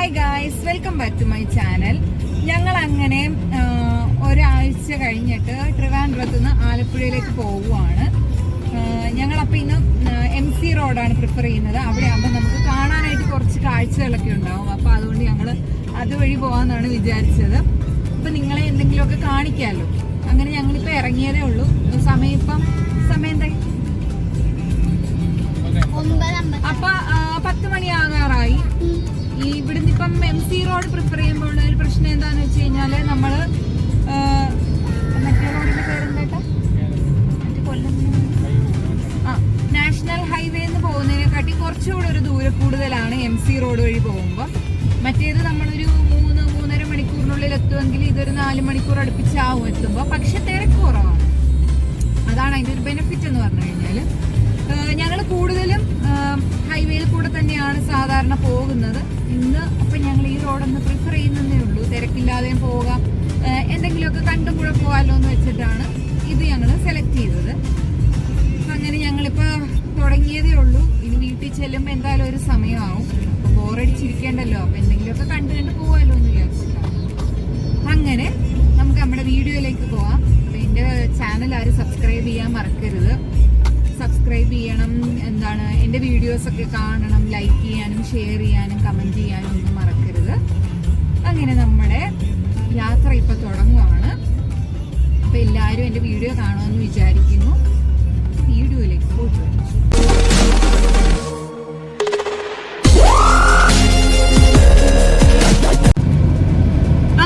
Hi guys welcome back to my channel ഞങ്ങൾ അങ്ങനെ ഒരാഴ്ച കഴിഞ്ഞിട്ട് ട്രിവാൻഡ്രത്ത് നിന്ന് ആലപ്പുഴയിലേക്ക് പോവുകയാണ് ഞങ്ങൾ അപ്പം ഇന്ന് എം സി റോഡാണ് പ്രിഫർ ചെയ്യുന്നത്. അവിടെ ആകുമ്പോൾ നമുക്ക് കാണാനായിട്ട് കുറച്ച് കാഴ്ചകളൊക്കെ ഉണ്ടാവും. അപ്പോൾ അതുകൊണ്ട് ഞങ്ങൾ അതുവഴി പോകാമെന്നാണ് വിചാരിച്ചത്. അപ്പം നിങ്ങളെ എന്തെങ്കിലുമൊക്കെ കാണിക്കാമല്ലോ അങ്ങനെ ഞങ്ങളിപ്പോൾ ഇറങ്ങിയതേ ഉള്ളൂ. സമയം ഇപ്പം റോഡ് പ്രിഫർ ചെയ്യുമ്പോൾ ഒരു പ്രശ്നം എന്താന്ന് വെച്ച് കഴിഞ്ഞാൽ നമ്മൾ മറ്റേ റോഡിന്റെ പേരെന്താ മറ്റേ കൊല്ലം ആ നാഷണൽ ഹൈവേ എന്ന് പോകുന്നതിനെക്കാട്ടി കുറച്ചുകൂടെ ഒരു ദൂരം കൂടുതലാണ് എം സി റോഡ് വഴി പോകുമ്പോൾ മറ്റേത് നമ്മളൊരു മൂന്ന് മൂന്നര മണിക്കൂറിനുള്ളിൽ എത്തുമെങ്കിൽ ഇതൊരു നാല് മണിക്കൂർ അടുപ്പിച്ചാവും എത്തുമ്പോൾ പക്ഷെ തിരക്ക് കുറവാണ്. അതാണ് അതിന്റെ ഒരു ബെനിഫിറ്റ് എന്ന് പറഞ്ഞു കഴിഞ്ഞാൽ ഞങ്ങൾ കൂടുതലും ഹൈവേയിൽ കൂടെ തന്നെയാണ് സാധാരണ പോകുന്നത്. ഇന്ന് അപ്പൊ ഞങ്ങൾ ഈ റോഡൊന്ന് പ്രിഫർ ചെയ്യുന്നതേ ഉള്ളൂ. തിരക്കില്ലാതെയും പോകാം. എന്തെങ്കിലുമൊക്കെ കണ്ടും കൂടെ പോകാമല്ലോ എന്ന് വെച്ചിട്ടാണ് ഇത് ഞങ്ങൾ സെലക്ട് ചെയ്തത്. അങ്ങനെ ഞങ്ങളിപ്പോ തുടങ്ങിയതേ ഉള്ളൂ. ഇനി വീട്ടിൽ ചെല്ലുമ്പോൾ എന്തായാലും ഒരു സമയമാവും. അപ്പോൾ ബോറടിച്ചിരിക്കേണ്ടല്ലോ. അപ്പൊ എന്തെങ്കിലുമൊക്കെ കണ്ടു കണ്ട് പോകാമല്ലോ എന്ന് വിചാരിച്ചിട്ടാണ്. അങ്ങനെ നമുക്ക് നമ്മുടെ വീഡിയോയിലേക്ക് പോവാം. എന്റെ ചാനൽ ആരും സബ്സ്ക്രൈബ് ചെയ്യാൻ മറക്കരുത്. സബ്സ്ക്രൈബ് ചെയ്യണം. എന്താണ് എന്റെ വീഡിയോസ് ഒക്കെ കാണണം ലൈക്ക് ചെയ്യാനും ഷെയർ ചെയ്യാനും കമന്റ് ചെയ്യാനും ഒന്നും മറക്കരുത്. അങ്ങനെ നമ്മുടെ യാത്ര ഇപ്പോൾ തുടങ്ങുവാണ്. അപ്പോൾ എല്ലാവരും എന്റെ വീഡിയോ കാണുമെന്ന് വിചാരിക്കുന്നു. വീഡിയോയിലേക്ക് പോയിട്ട്.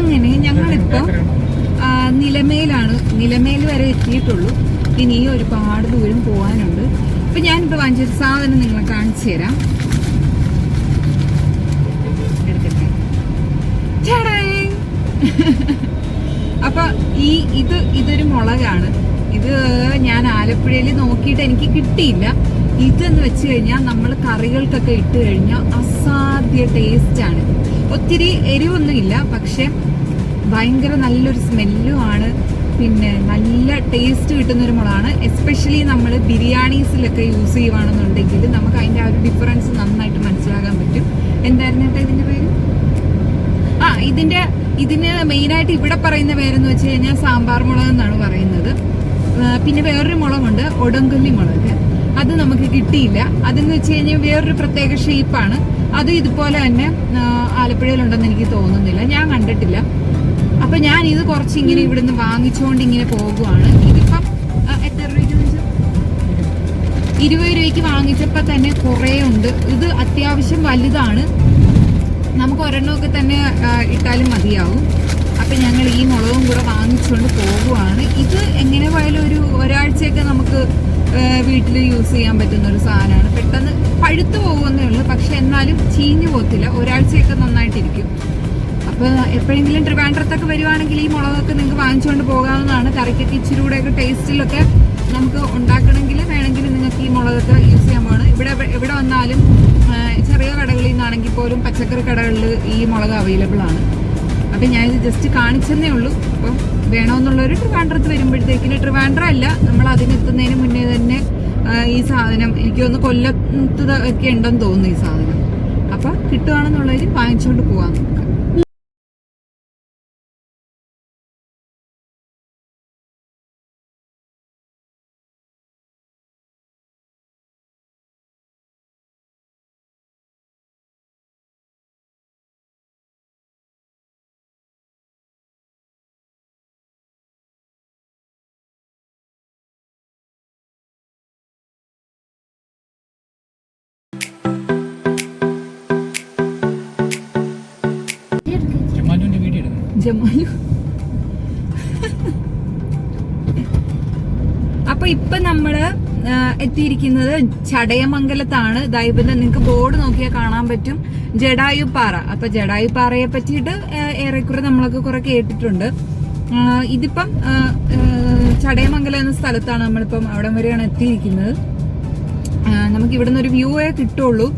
അങ്ങനെ ഞങ്ങളിപ്പോൾ നിലമേലാണ് നിലമേൽ വരെ എത്തിയിട്ടുള്ളൂ. ഇനി ഒരുപാട് ദൂരം പോകാനുണ്ട് അപ്പൊ ഞാനിപ്പോ വാങ്ങിച്ചൊരു സാധനം നിങ്ങളെ കാണിച്ചു തരാം. അപ്പൊ ഈ ഇത് ഇതൊരു മുളകാണ്. ഇത് ഞാൻ ആലപ്പുഴയിൽ നോക്കിയിട്ട് എനിക്ക് കിട്ടിയില്ല. ഇതെന്ന് വെച്ച് കഴിഞ്ഞാൽ നമ്മൾ കറികൾക്കൊക്കെ ഇട്ട് കഴിഞ്ഞാൽ അസാധ്യ ടേസ്റ്റ് ആണ്. ഒത്തിരി എരിവൊന്നുമില്ല പക്ഷെ ഭയങ്കര നല്ലൊരു സ്മെല്ലും ആണ്. പിന്നെ നല്ല ടേസ്റ്റ് കിട്ടുന്ന ഒരു മുളകാണ്. എസ്പെഷ്യലി നമ്മൾ ബിരിയാണീസിലൊക്കെ യൂസ് ചെയ്യുവാണെന്നുണ്ടെങ്കിൽ നമുക്ക് അതിന്റെ ആ ഒരു ഡിഫറൻസ് നന്നായിട്ട് മനസ്സിലാക്കാൻ പറ്റും. എന്തായിരുന്നു കേട്ടോ ഇതിന്റെ പേര്? ആ ഇതിന്റെ ഇതിന് മെയിനായിട്ട് ഇവിടെ പറയുന്ന പേരെന്ന് വെച്ച് കഴിഞ്ഞാൽ സാമ്പാർ മുളക് എന്നാണ് പറയുന്നത്. പിന്നെ വേറൊരു മുളകുണ്ട് ഒടങ്കൊല്ലി മുളക്. അത് നമുക്ക് കിട്ടിയില്ല. അതെന്ന് വെച്ച് കഴിഞ്ഞാൽ വേറൊരു പ്രത്യേക ഷേപ്പാണ് അത് ഇതുപോലെ തന്നെ ആലപ്പുഴയിലുണ്ടെന്ന് എനിക്ക് തോന്നുന്നില്ല. ഞാൻ കണ്ടിട്ടില്ല. അപ്പൊ ഞാൻ ഇത് കുറച്ച് ഇങ്ങനെ ഇവിടുന്ന് വാങ്ങിച്ചുകൊണ്ട് ഇങ്ങനെ പോകുവാണ്. ഇതിപ്പം എത്ര രൂപയ്ക്ക്? ഇരുപത് രൂപയ്ക്ക് വാങ്ങിച്ചപ്പോ തന്നെ കുറേ ഉണ്ട്. ഇത് അത്യാവശ്യം വലുതാണ്. നമുക്ക് ഒരെണ്ണമൊക്കെ തന്നെ ഇട്ടാലും മതിയാവും. അപ്പം ഞങ്ങൾ ഈ മുളകും കൂടെ വാങ്ങിച്ചുകൊണ്ട് പോകുവാണ്. ഇത് എങ്ങനെ പോയാലും ഒരു ഒരാഴ്ചയൊക്കെ നമുക്ക് വീട്ടിൽ യൂസ് ചെയ്യാൻ പറ്റുന്ന ഒരു സാധനമാണ്. പെട്ടെന്ന് പഴുത്തു പോകുന്നേ ഉള്ളൂ. പക്ഷെ എന്നാലും ചീഞ്ഞു പോകത്തില്ല. ഒരാഴ്ചയൊക്കെ നന്നായിട്ടിരിക്കും. അപ്പോൾ എപ്പോഴെങ്കിലും ട്രിവാൻഡ്രത്തൊക്കെ വരുവാണെങ്കിൽ ഈ മുളകൊക്കെ നിങ്ങൾക്ക് വാങ്ങിച്ചുകൊണ്ട് പോകാവുന്നതാണ്. കറിക്കൊക്കെ ഇച്ചിരി കൂടെയൊക്കെ ടേസ്റ്റിലൊക്കെ നമുക്ക് ഉണ്ടാക്കണമെങ്കിൽ വേണമെങ്കിൽ നിങ്ങൾക്ക് ഈ മുളകൊക്കെ യൂസ് ചെയ്യാൻ പോകണം ഇവിടെ എവിടെ വന്നാലും ചെറിയ കടകളിൽ നിന്നാണെങ്കിൽ പോലും പച്ചക്കറി കടകളിൽ ഈ മുളക് അവൈലബിൾ ആണ്. അപ്പം ഞാനിത് ജസ്റ്റ് കാണിച്ചെന്നേ ഉള്ളൂ. അപ്പം വേണമെന്നുള്ളൊരു ട്രിവാൻഡ്രത്ത് വരുമ്പോഴത്തേക്കിന് ട്രിവാൻഡ്ര അല്ല നമ്മൾ അതിനെത്തുന്നതിന് മുന്നേ തന്നെ ഈ സാധനം എനിക്ക് ഒന്ന് കൊല്ലത്ത് ഒക്കെ ഉണ്ടെന്ന് തോന്നുന്നു ഈ സാധനം. അപ്പം കിട്ടുകയാണെന്നുള്ളതിൽ വാങ്ങിച്ചുകൊണ്ട് പോകാൻ നമുക്ക്. ജമാലു അപ്പൊ ഇപ്പൊ നമ്മൾ എത്തിയിരിക്കുന്നത് ചടയമംഗലത്താണ്. ദൈവം നിങ്ങൾക്ക് ബോർഡ് നോക്കിയാൽ കാണാൻ പറ്റും. ജഡായുപ്പാറ. അപ്പൊ ജഡായുപ്പാറയെ പറ്റിയിട്ട് ഏറെക്കുറെ നമ്മളൊക്കെ കുറെ കേട്ടിട്ടുണ്ട്. ഇതിപ്പം ചടയമംഗലം എന്ന സ്ഥലത്താണ് നമ്മളിപ്പം അവിടെ വരെയാണ് എത്തിയിരിക്കുന്നത്. നമുക്ക് ഇവിടുന്ന് ഒരു വ്യൂവേ കിട്ടുള്ളൂ.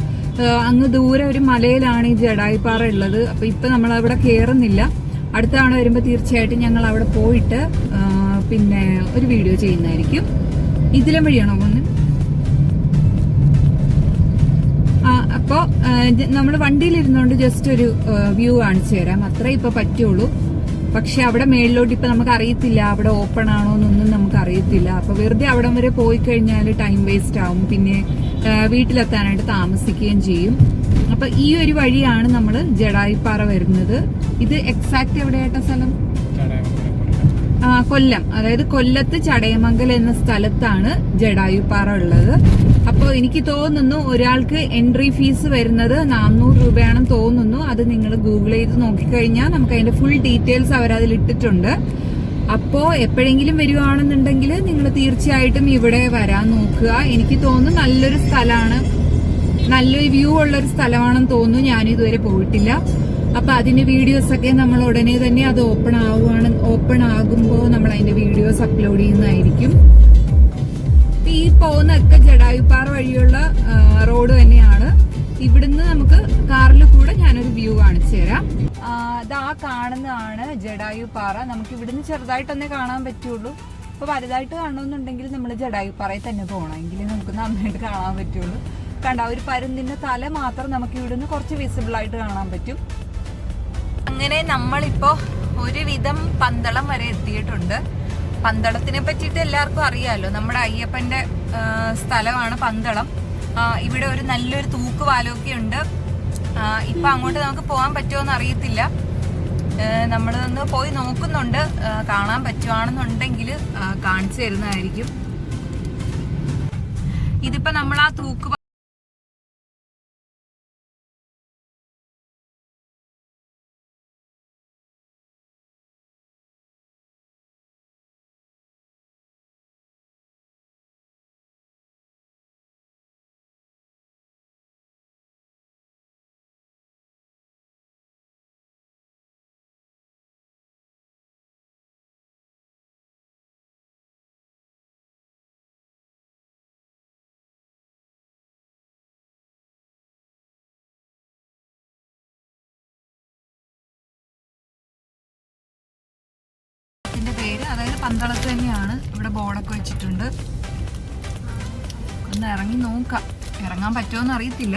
അങ്ങ് ദൂരെ ഒരു മലയിലാണ് ഈ ജഡായിപ്പാറ ഉള്ളത്. അപ്പൊ ഇപ്പൊ നമ്മൾ അവിടെ കയറുന്നില്ല അടുത്ത തവണ വരുമ്പോൾ തീർച്ചയായിട്ടും ഞങ്ങൾ അവിടെ പോയിട്ട് പിന്നെ ഒരു വീഡിയോ ചെയ്യുന്നതായിരിക്കും. ഇതിലും വഴിയാണോ പോകുന്നത്? അപ്പോൾ നമ്മൾ വണ്ടിയിലിരുന്നുകൊണ്ട് ജസ്റ്റ് ഒരു വ്യൂ കാണിച്ചു തരാം. അത്രേ ഇപ്പോൾ പറ്റുള്ളൂ. പക്ഷെ അവിടെ മേളിലോട്ട് ഇപ്പം നമുക്ക് അറിയത്തില്ല. അവിടെ ഓപ്പൺ ആണോ എന്നൊന്നും നമുക്ക് അറിയത്തില്ല. അപ്പോൾ വെറുതെ അവിടം വരെ പോയി കഴിഞ്ഞാൽ ടൈം വേസ്റ്റ് ആവും. പിന്നെ വീട്ടിലെത്താനായിട്ട് താമസിക്കുകയും ചെയ്യും. അപ്പൊ ഈ ഒരു വഴിയാണ് നമ്മൾ ജഡായിപ്പാറ വരുന്നത്. ഇത് എക്സാക്ട് എവിടെയായിട്ട സ്ഥലം? ആ, കൊല്ലം. അതായത് കൊല്ലത്ത് ചടയമംഗൽ എന്ന സ്ഥലത്താണ് ജഡായുപ്പാറ ഉള്ളത്. അപ്പോൾ എനിക്ക് തോന്നുന്നു ഒരാൾക്ക് എൻട്രി ഫീസ് വരുന്നത് നാനൂറ് രൂപയാണെന്ന് തോന്നുന്നു. അത് നിങ്ങൾ ഗൂഗിൾ ചെയ്ത് നോക്കിക്കഴിഞ്ഞാൽ നമുക്ക് അതിന്റെ ഫുൾ ഡീറ്റെയിൽസ് അവരതിൽ ഇട്ടിട്ടുണ്ട്. അപ്പോൾ എപ്പോഴെങ്കിലും വരുവാണെന്നുണ്ടെങ്കിൽ നിങ്ങൾ തീർച്ചയായിട്ടും ഇവിടെ വരാൻ നോക്കുക. എനിക്ക് തോന്നുന്നു നല്ലൊരു സ്ഥലമാണ്. നല്ലൊരു വ്യൂ ഉള്ള ഒരു സ്ഥലമാണെന്ന് തോന്നുന്നു. ഞാൻ ഇതുവരെ പോയിട്ടില്ല. അപ്പൊ അതിന്റെ വീഡിയോസ് ഒക്കെ നമ്മൾ ഉടനെ തന്നെ അത് ഓപ്പൺ ആവുകയാണ് ഓപ്പൺ ആകുമ്പോൾ നമ്മൾ അതിന്റെ വീഡിയോസ് അപ്ലോഡ് ചെയ്യുന്നതായിരിക്കും. ഈ പോകുന്നൊക്കെ ജഡായുപ്പാറ വഴിയുള്ള റോഡ് തന്നെയാണ്. ഇവിടുന്ന് നമുക്ക് കാറിൽ കൂടെ ഞാനൊരു വ്യൂ കാണിച്ചു തരാം. ആ, കാണുന്നതാണ് ജഡായുപ്പാറ നമുക്ക് ഇവിടുന്ന് ചെറുതായിട്ടൊന്നേ കാണാൻ പറ്റുള്ളൂ. അപ്പോൾ വലുതായിട്ട് കാണണമെന്നുണ്ടെങ്കിൽ നമ്മൾ ജഡായുപ്പാറയിൽ തന്നെ പോകണം. നമുക്ക് നന്നായിട്ട് കാണാൻ പറ്റുള്ളൂ. കണ്ട ഒരു പരുന്തിന്റെ തല മാത്രം നമുക്ക് ഇവിടുന്ന് കുറച്ച് വിസിബിൾ ആയിട്ട് കാണാൻ പറ്റും. അങ്ങനെ നമ്മളിപ്പോ ഒരുവിധം പന്തളം വരെ എത്തിയിട്ടുണ്ട്. പന്തളത്തിനെ പറ്റിയിട്ട് എല്ലാവർക്കും അറിയാലോ നമ്മുടെ അയ്യപ്പന്റെ സ്ഥലമാണ് പന്തളം. ഇവിടെ ഒരു നല്ലൊരു തൂക്ക് തൂക്കുപാലമൊക്കെ ഉണ്ട്. ഇപ്പൊ അങ്ങോട്ട് നമുക്ക് പോകാൻ പറ്റുമോന്ന് അറിയത്തില്ല. നമ്മളൊന്ന് പോയി നോക്കുന്നുണ്ട്. കാണാൻ പറ്റുവാണെന്നുണ്ടെങ്കിൽ കാണിച്ചു തരുന്നതായിരിക്കും. ഇതിപ്പോ നമ്മൾ ആ തൂക്ക് പന്തളത്ത് തന്നെയാണ് ഇവിടെ ബോർഡൊക്കെ വെച്ചിട്ടുണ്ട്. ഒന്ന് ഇറങ്ങി നോക്കാം. ഇറങ്ങാൻ പറ്റുമോന്ന് അറിയത്തില്ല.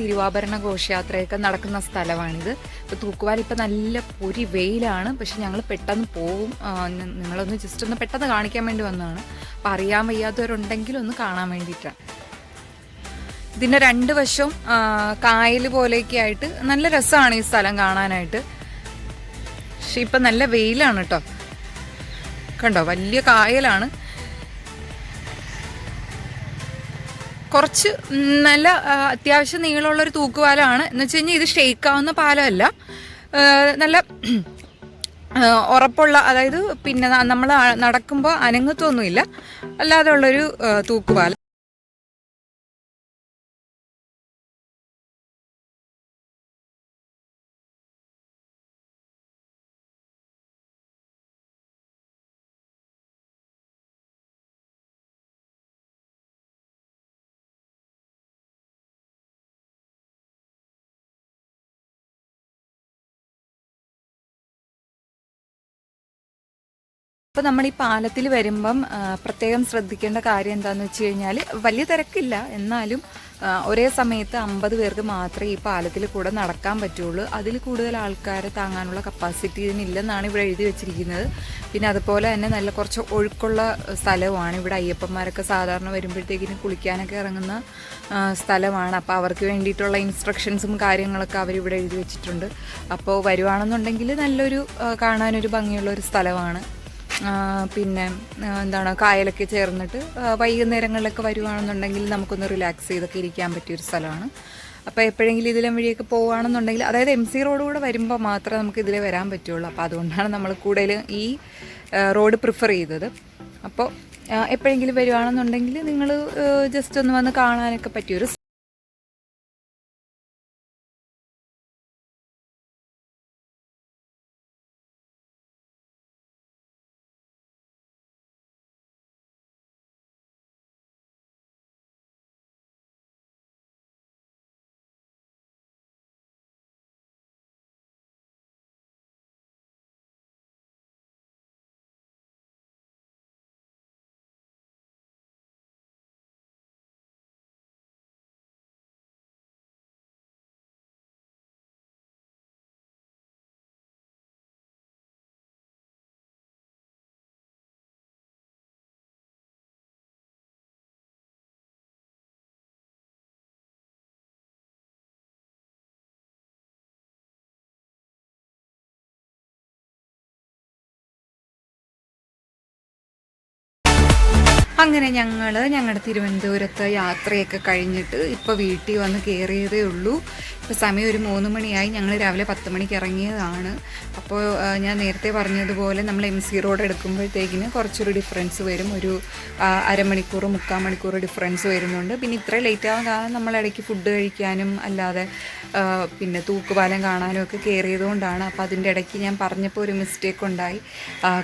തിരുവാഭരണ ഘോഷയാത്രയൊക്കെ നടക്കുന്ന സ്ഥലമാണിത്. ഇപ്പോൾ തൂക്കുവാൽ ഇപ്പം നല്ല പൊരി വെയിലാണ്. പക്ഷെ ഞങ്ങൾ പെട്ടെന്ന് പോവും. നിങ്ങളൊന്ന് ജസ്റ്റ് ഒന്ന് പെട്ടെന്ന് കാണിക്കാൻ വേണ്ടി വന്നതാണ്. അപ്പം അറിയാൻ വയ്യാത്തവരുണ്ടെങ്കിൽ ഒന്ന് കാണാൻ വേണ്ടിയിട്ടാണ് ഇതിന്റെ രണ്ട് വശവും കായൽ പോലെയൊക്കെ ആയിട്ട് നല്ല രസമാണ് ഈ സ്ഥലം കാണാനായിട്ട്. പക്ഷെ ഇപ്പം നല്ല വെയിലാണ് കേട്ടോ കണ്ടോ? വലിയ കായലാണ്. കുറച്ച് നല്ല അത്യാവശ്യം നീളമുള്ളൊരു തൂക്കുപാലമാണ് എന്ന് വെച്ച് കഴിഞ്ഞാൽ ഇത് ഷെയ്ക്കാവുന്ന പാലമല്ല. നല്ല ഉറപ്പുള്ള അതായത് പിന്നെ നമ്മൾ നടക്കുമ്പോൾ അനങ്ങത്തൊന്നുമില്ല. അല്ലാതെ ഉള്ളൊരു തൂക്കുപാലം. അപ്പോൾ നമ്മൾ ഈ പാലത്തിൽ വരുമ്പം പ്രത്യേകം ശ്രദ്ധിക്കേണ്ട കാര്യം എന്താണെന്ന് വെച്ച് കഴിഞ്ഞാൽ വലിയ തിരക്കില്ല. എന്നാലും ഒരേ സമയത്ത് അമ്പത് പേർക്ക് മാത്രമേ ഈ പാലത്തിൽ കൂടെ നടക്കാൻ പറ്റുള്ളൂ. അതിൽ കൂടുതൽ ആൾക്കാരെ താങ്ങാനുള്ള കപ്പാസിറ്റി ഇതിനില്ലെന്നാണ് ഇവിടെ എഴുതി വെച്ചിരിക്കുന്നത്. പിന്നെ അതുപോലെ തന്നെ നല്ല കുറച്ച് ഒഴുക്കുള്ള സ്ഥലവുമാണ്. ഇവിടെ അയ്യപ്പന്മാരൊക്കെ സാധാരണ വരുമ്പോഴത്തേക്കിനും കുളിക്കാനൊക്കെ ഇറങ്ങുന്ന സ്ഥലമാണ്. അപ്പോൾ അവർക്ക് വേണ്ടിയിട്ടുള്ള ഇൻസ്ട്രക്ഷൻസും കാര്യങ്ങളൊക്കെ അവരിവിടെ എഴുതി വെച്ചിട്ടുണ്ട്. അപ്പോൾ വരുവാണെന്നുണ്ടെങ്കിൽ നല്ലൊരു കാണാനൊരു ഭംഗിയുള്ള ഒരു സ്ഥലമാണ്. പിന്നെ എന്താണ് കായലൊക്കെ ചേർന്നിട്ട് വൈകുന്നേരങ്ങളിലൊക്കെ വരുവാണെന്നുണ്ടെങ്കിൽ നമുക്കൊന്ന് റിലാക്സ് ചെയ്തൊക്കെ ഇരിക്കാൻ പറ്റിയൊരു സ്ഥലമാണ്. അപ്പോൾ എപ്പോഴെങ്കിലും ഇതിലും വഴിയൊക്കെ പോവുകയാണെന്നുണ്ടെങ്കിൽ അതായത് എം സി റോഡ് കൂടെ വരുമ്പോൾ മാത്രമേ നമുക്ക് ഇതിലേ വരാൻ പറ്റുള്ളൂ. അപ്പോൾ അതുകൊണ്ടാണ് നമ്മൾ കൂടുതൽ ഈ റോഡ് പ്രിഫർ ചെയ്തത്. അപ്പോൾ എപ്പോഴെങ്കിലും വരുവാണെന്നുണ്ടെങ്കിൽ നിങ്ങൾ ജസ്റ്റ് ഒന്ന് വന്ന് കാണാനൊക്കെ പറ്റിയൊരു അങ്ങനെ ഞങ്ങൾ ഞങ്ങളുടെ തിരുവനന്തപുരത്ത് യാത്രയൊക്കെ കഴിഞ്ഞിട്ട് ഇപ്പോൾ വീട്ടിൽ വന്ന് കയറിയതേ ഉള്ളൂ. ഇപ്പോൾ സമയം ഒരു മൂന്ന് മണിയായി. ഞങ്ങൾ രാവിലെ പത്ത് മണിക്ക് ഇറങ്ങിയതാണ്. അപ്പോൾ ഞാൻ നേരത്തെ പറഞ്ഞതുപോലെ നമ്മൾ എം സി റോഡ് എടുക്കുമ്പോഴത്തേക്കിന് കുറച്ചൊരു ഡിഫറൻസ് വരും. ഒരു അരമണിക്കൂർ മുക്കാൽ മണിക്കൂർ ഡിഫറൻസ് വരുന്നുണ്ട്. പിന്നെ ഇത്ര ലേറ്റ് ആവാൻ കാരണം നമ്മൾ ഇടയ്ക്ക് ഫുഡ് കഴിക്കാനും അല്ലാതെ പിന്നെ തൂക്കുപാലം കാണാനും ഒക്കെ കയറിയതുകൊണ്ടാണ് അപ്പോൾ അതിന്റെ ഇടയ്ക്ക് ഞാൻ പറഞ്ഞപ്പോൾ ഒരു മിസ്റ്റേക്ക് ഉണ്ടായി.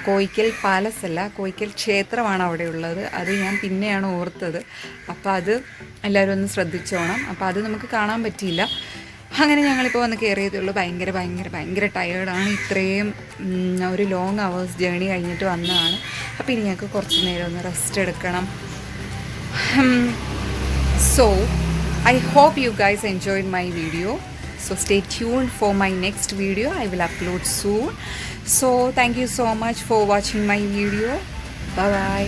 കോയിക്കൽ പാലസ് അല്ല കോയിക്കൽ ക്ഷേത്രമാണ് അവിടെ ഉള്ളത്. അത് ഞാൻ പിന്നെയാണ് ഓർത്തത്. അപ്പോൾ അത് എല്ലാവരും ഒന്ന് ശ്രദ്ധിച്ചോണം. അപ്പോൾ അത് നമുക്ക് കാണാൻ പറ്റിയില്ല. അങ്ങനെ ഞങ്ങളിപ്പോൾ വന്ന് കയറിയതേ ഉള്ളൂ. ഭയങ്കര ഭയങ്കര ഭയങ്കര ടയേർഡാണ് ഇത്രയും ഒരു ലോങ് അവേഴ്സ് ജേണി കഴിഞ്ഞിട്ട് വന്നതാണ്. അപ്പോൾ ഇനി ഞങ്ങൾക്ക് കുറച്ച് നേരം ഒന്ന് റെസ്റ്റ് എടുക്കണം. So I hope you guys enjoyed my video so stay tune for my next video I will upload soon so thank you so much for watching my video bye